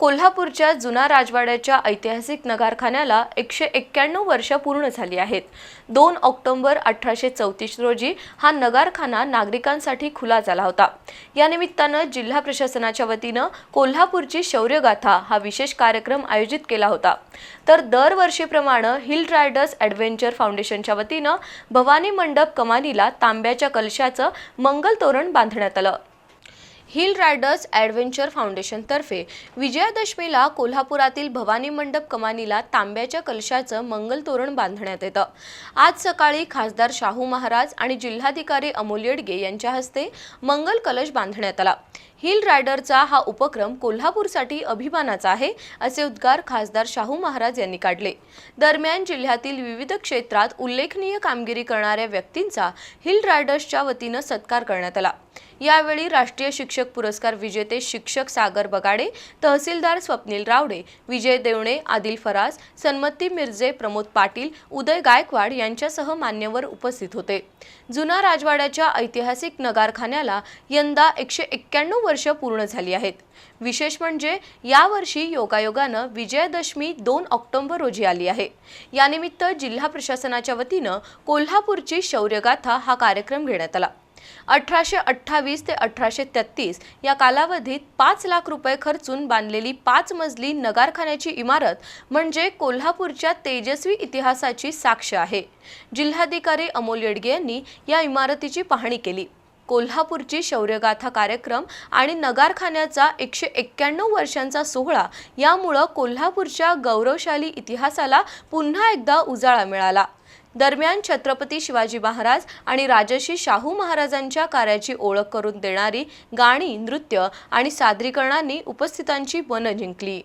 कोल्हापूरच्या जुना राजवाड्याच्या ऐतिहासिक नगारखान्याला एकशे एक्क्याण्णव वर्ष पूर्ण झाली आहेत. दोन ऑक्टोबर अठराशे चौतीस रोजी हा नगारखाना नागरिकांसाठी खुला झाला होता. या निमित्तानं जिल्हा प्रशासनाच्या वतीनं कोल्हापूरची शौर्यगाथा हा विशेष कार्यक्रम आयोजित केला होता. तर दरवर्षीप्रमाणे हिल रायडर्स ॲडव्हेंचर फाउंडेशनच्या वतीनं भवानी मंडप कमानीला तांब्याच्या कलशाचं मंगल तोरण बांधण्यात आलं. हिल रायडर्स ॲडव्हेंचर फाउंडेशनतर्फे विजयादशमीला कोल्हापुरातील भवानी मंडप कमानीला तांब्याच्या कलशाचं मंगल तोरण बांधण्यात येतं. आज सकाळी खासदार शाहू महाराज आणि जिल्हाधिकारी अमोल येडगे यांच्या हस्ते मंगल कलश बांधण्यात आला. हिल रायडरचा हा उपक्रम कोल्हापूरसाठी अभिमानाचा आहे असे उद्गार खासदार शाहू महाराज यांनी काढले. दरम्यान जिल्ह्यातील विविध क्षेत्रात उल्लेखनीय कामगिरी करणाऱ्या व्यक्तींचा हिल रायडर्सच्या वतीनं सत्कार करण्यात आला. यावेळी राष्ट्रीय शिक्षक पुरस्कार विजेते शिक्षक सागर बगाडे तहसीलदार स्वप्नील रावडे विजय देवणे आदिल फराज सन्मती मिर्जे प्रमोद पाटील उदय गायकवाड यांच्यासह मान्यवर उपस्थित होते. जुना राजवाड्याच्या ऐतिहासिक नगारखान्याला यंदा एकशे एक्क्याण्णव वर्ष पूर्ण झाली आहेत. विशेष म्हणजे यावर्षी योगायोगानं विजयादशमी दोन ऑक्टोबर रोजी आली आहे. यानिमित्त जिल्हा प्रशासनाच्या वतीनं कोल्हापूरची शौर्यगाथा हा कार्यक्रम घेण्यात आला. अठराशे अठ्ठावीस ते अठराशे तेहतीस या कालावधीत पाच लाख रुपये खर्चून बांधलेली पाच मजली नगारखान्याची इमारत म्हणजे कोल्हापूरच्या तेजस्वी इतिहासाची साक्ष आहे. जिल्हाधिकारी अमोल येडगे यांनी या इमारतीची पाहणी केली. कोल्हापूरची शौर्यगाथा कार्यक्रम आणि नगारखान्याचा एकशे एक्क्याण्णव वर्षांचा सोहळा यामुळं कोल्हापूरच्या गौरवशाली इतिहासाला पुन्हा एकदा उजाळा मिळाला. दरम्यान छत्रपती शिवाजी महाराज आणि राजर्षी शाहू महाराजांच्या कार्याची ओळख करून देणारी गाणी नृत्य आणि सादरीकरणांनी उपस्थितांची मनं जिंकली.